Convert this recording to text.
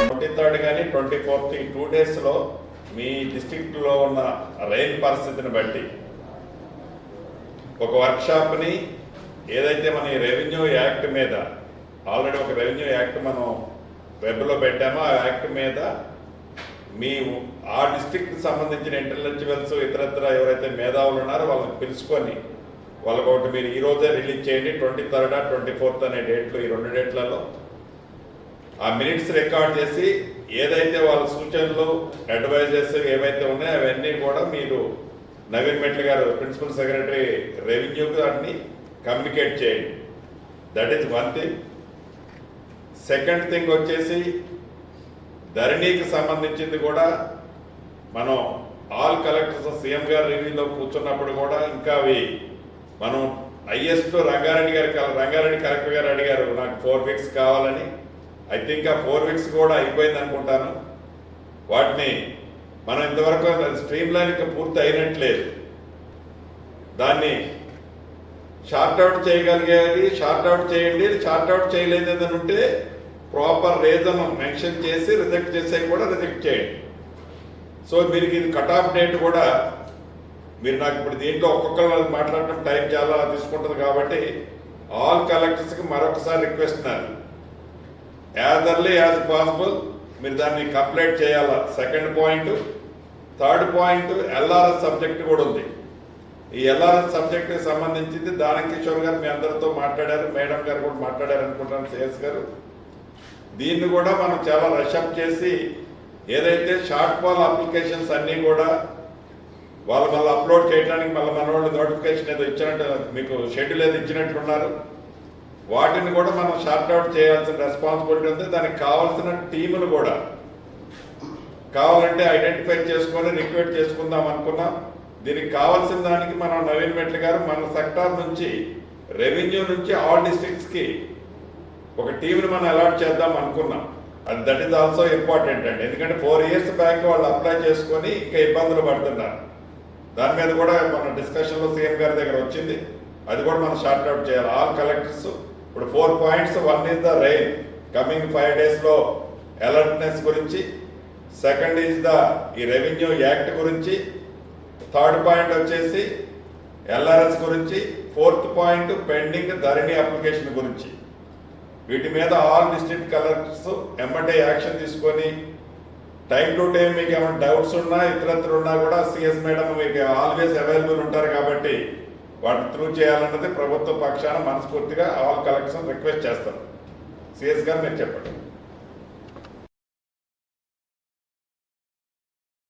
Twenty third కానీ twenty fourth ఈ two డేస్లో మీ డిస్టిక్లో ఉన్న రైన్ పరిస్థితిని బట్టి ఒక వర్క్షాప్ని ఏదైతే మన ఈ రెవెన్యూ యాక్ట్ మీద ఆల్రెడీ ఒక రెవెన్యూ యాక్ట్ మనం వెబ్లో పెట్టామో ఆ యాక్ట్ మీద మీ ఆ డిస్టిక్కి సంబంధించిన ఇంటెలెక్చువల్స్ ఇతరత్ర ఎవరైతే మేధావులు ఉన్నారో వాళ్ళని పిలుచుకొని వాళ్ళకి ఒకటి మీరు ఈ రోజే రిలీజ్ చేయండి ట్వంటీ థర్డ్ ట్వంటీ ఫోర్త్ అనే డేట్లు ఈ రెండు డేట్లలో ఆ మినిట్స్ రికార్డ్ చేసి ఏదైతే వాళ్ళ సూచనలు అడ్వైజెస్ ఏవైతే ఉన్నాయో అవన్నీ కూడా మీరు నవీన్ మెట్ల గారు ప్రిన్సిపల్ సెక్రటరీ రెవెన్యూకి దాన్ని కమ్యూనికేట్ చేయండి. That is one thing second thing వచ్చేసి ధరణికి సంబంధించింది కూడా మనం ఆల్ కలెక్టర్స్ సీఎం గారు రివ్యూలో కూర్చున్నప్పుడు కూడా ఇంకా అవి మనం ఐఎస్లో రంగారెడ్డి గారి రంగారెడ్డి కలెక్టర్ గారు అడిగారు నాకు ఫోర్ వీక్స్ కావాలని. ఐ థింక్ ఆ ఫోర్ వీక్స్ కూడా అయిపోయింది అనుకుంటాను. వాటిని మనం ఇంతవరకు స్ట్రీమ్ లైన్ ఇంకా పూర్తి అయినట్లేదు. దాన్ని షార్ట్ అవుట్ చేయగలిగేది షార్ట్ అవుట్ చేయండి షార్ట్ అవుట్ చేయలేదు అని ఉంటే ప్రాపర్ రీజన్ మెన్షన్ చేసి రిజెక్ట్ చేసేవి కూడా రిజెక్ట్ చేయండి. సో దీనికి ఇది కట్ ఆఫ్ డేట్ కూడా మీరు నాకు ఇప్పుడు దీంట్లో ఒక్కొక్కరు మాట్లాడటం టైం చాలా తీసుకుంటుంది కాబట్టి ఆల్ కలెక్టర్స్కి మరొకసారి రిక్వెస్ట్ నాది. యాజ్ అర్లీ యాజ్ పాసిబుల్ మీరు దాన్ని కంప్లీట్ చేయాలా? Second point. Third point LRS subject కూడా ఉంది. ఈ ఎల్ఆర్ఎస్ సబ్జెక్ట్కి సంబంధించింది దానకిషోర్ గారు మీ అందరితో మాట్లాడారు మేడం గారు కూడా మాట్లాడారు అనుకుంటాను సిఎస్ గారు. దీన్ని కూడా మనం చాలా రషప్ చేసి ఏదైతే షార్ట్ ఫాల్ అప్లికేషన్స్ అన్నీ కూడా వాళ్ళు మళ్ళీ అప్లోడ్ చేయడానికి మళ్ళీ మన వాళ్ళు నోటిఫికేషన్ ఏదో ఇచ్చినట్టు మీకు షెడ్యూల్ ఏదో ఇచ్చినట్టున్నారు వాటిని కూడా మనం షార్ట్అవుట్ చేయాల్సిన రెస్పాన్సిబిలిటీ ఉంది. దానికి కావాల్సిన టీములు కూడా కావాలంటే ఐడెంటిఫై చేసుకొని రిక్వెస్ట్ చేసుకుందాం అనుకున్నాం. దీనికి కావాల్సిన దానికి మనం నవీన్ మెట్ల గారు మన సెక్టార్ నుంచి రెవెన్యూ నుంచి ఆల్ డిస్ట్రిక్ట్స్కి ఒక టీంని మనం అలాట్ చేద్దాం అనుకున్నాం. అది దట్ ఈస్ ఆల్సో ఇంపార్టెంట్ అండి. ఎందుకంటే ఫోర్ ఇయర్స్ బ్యాక్ వాళ్ళు అప్లై చేసుకొని ఇంకా ఇబ్బందులు పడుతున్నారు. దాని మీద కూడా మన డిస్కషన్లో సీఎం గారి దగ్గర వచ్చింది. అది కూడా మనం షార్ట్అవుట్ చేయాలి. ఆల్ కలెక్టర్స్ ఇప్పుడు four points one is the rain coming five డేస్లో అలర్ట్నెస్ గురించి. సెకండ్ ఈజ్ ద ఈ రెవెన్యూ యాక్ట్ గురించి. థర్డ్ పాయింట్ వచ్చేసి ఎల్ఆర్ఎస్ గురించి. Fourth point pending Dharani application గురించి. వీటి మీద ఆల్ డిస్ట్రిక్ట్ కలెక్టర్స్ ఎమ్మటే యాక్షన్ తీసుకొని టైం టు టైం మీకు ఏమైనా డౌట్స్ ఉన్నా ఇతరత్ర ఉన్నా కూడా సిఎస్ మేడం మీకు ఆల్వేస్ అవైలబుల్ ఉంటారు కాబట్టి వాటిని త్రూ చేయాలన్నది ప్రభుత్వ పక్షాన మనస్ఫూర్తిగా ఆల్ కలెక్షన్ రిక్వెస్ట్ చేస్తాను సిఎస్ గారు మీరు చెప్పండి.